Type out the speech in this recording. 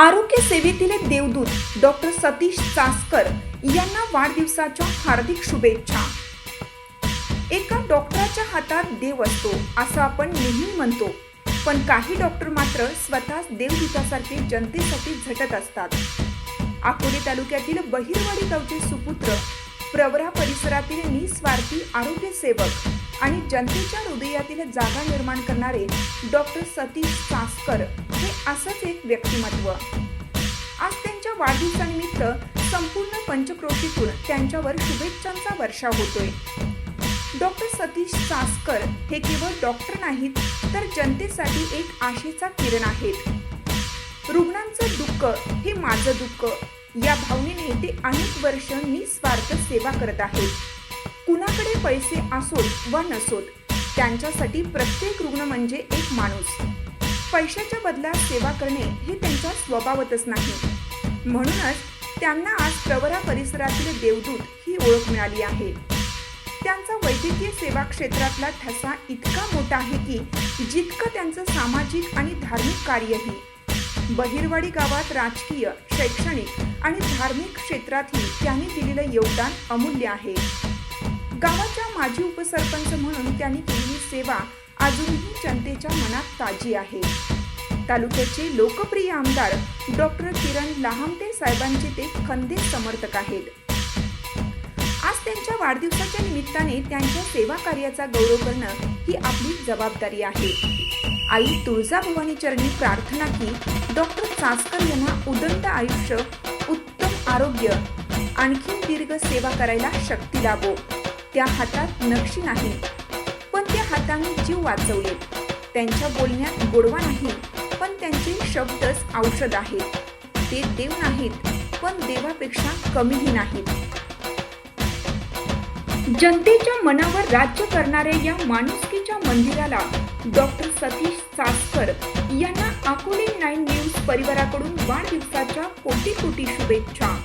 आरोग्य सेवेतील देवदूत डॉक्टर सतीश चासकर यांना वाढदिवसाच्या हार्दिक शुभेच्छा. एका डॉक्टराच्या हातात देव असतो असं आपण नेहमी म्हणतो. पण काही डॉक्टर मात्र स्वतःच देवदूतासारखे जनतेसाठी झटत असतात. अकोले तालुक्यातील बहिरवाडी गावचे सुपुत्र प्रवरा परिसरातील निस्वार्थी आरोग्य सेवक आणि जनतेच्या हृदयातील जागा निर्माण करणारे डॉक्टर सतीश चासकर असंच एक व्यक्तिमत्व. आज त्यांच्या वाढदिवसानिमित्त संपूर्ण पंचक्रोशीतून त्यांच्यावर शुभेच्छांचा वर्षाव होतोय. डॉक्टर सतीश चासकर हे केवळ डॉक्टर नाहीत तर जनतेसाठी एक आशेचा किरण आहेत. रुग्णांचं दुःख हे माझं दुःख. या भावनेने ते अनेक वर्ष निस्वार्थ सेवा करत आहेत. कुणाकडे पैसे असोत वा नसोत त्यांच्यासाठी प्रत्येक रुग्ण म्हणजे एक माणूस. पैशाच्या बदल्यात सेवा करणे हे त्यांच्या स्वभावतच नाही. म्हणूनच त्यांना आज प्रवरा परिसरातील देवदूत ही ओळख मिळाली आहे. त्यांचा वैद्यकीय सेवा क्षेत्रातला ठसा इतका मोठा आहे की जितकं त्यांचं सामाजिक आणि धार्मिक कार्यही बहिरवाडी गावात राजकीय शैक्षणिक आणि धार्मिक क्षेत्रातही त्यांनी दिलेलं योगदान अमूल्य आहे. गावाच्या माजी उपसरपंच म्हणून त्यांनी केलेली सेवा अजूनही जनतेच्या मनात ताजी आहे. तालुक्याचे लोकप्रिय आमदार डॉक्टर किरण लहामटे साहेबांचे ते खंदे समर्थक आहेत. आज त्यांच्या वाढदिवसाच्या निमित्ताने त्यांच्या सेवा कार्याचा गौरव करणं ही आपली जबाबदारी आहे. आई तुळजाभवानी चरणी प्रार्थना की डॉक्टर चासकर यांना उदंत आयुष्य उत्तम आरोग्य आणखी दीर्घ सेवा करायला शक्ती लाभो. त्या हातात नक्षी नाही हाताने जीव वाचवले. त्यांच्या बोलण्यात गोडवा नाही पण त्यांचे शब्दच औषध आहेत. ते देव नाहीत पण देवापेक्षा कमीही नाहीत. जनतेच्या मनावर राज्य करणाऱ्या या माणुसकीच्या मंदिराला डॉक्टर सतीश सासकर यांना अकोले नाईन न्यूज परिवाराकडून वाढदिवसाच्या कोटी कोटी शुभेच्छा.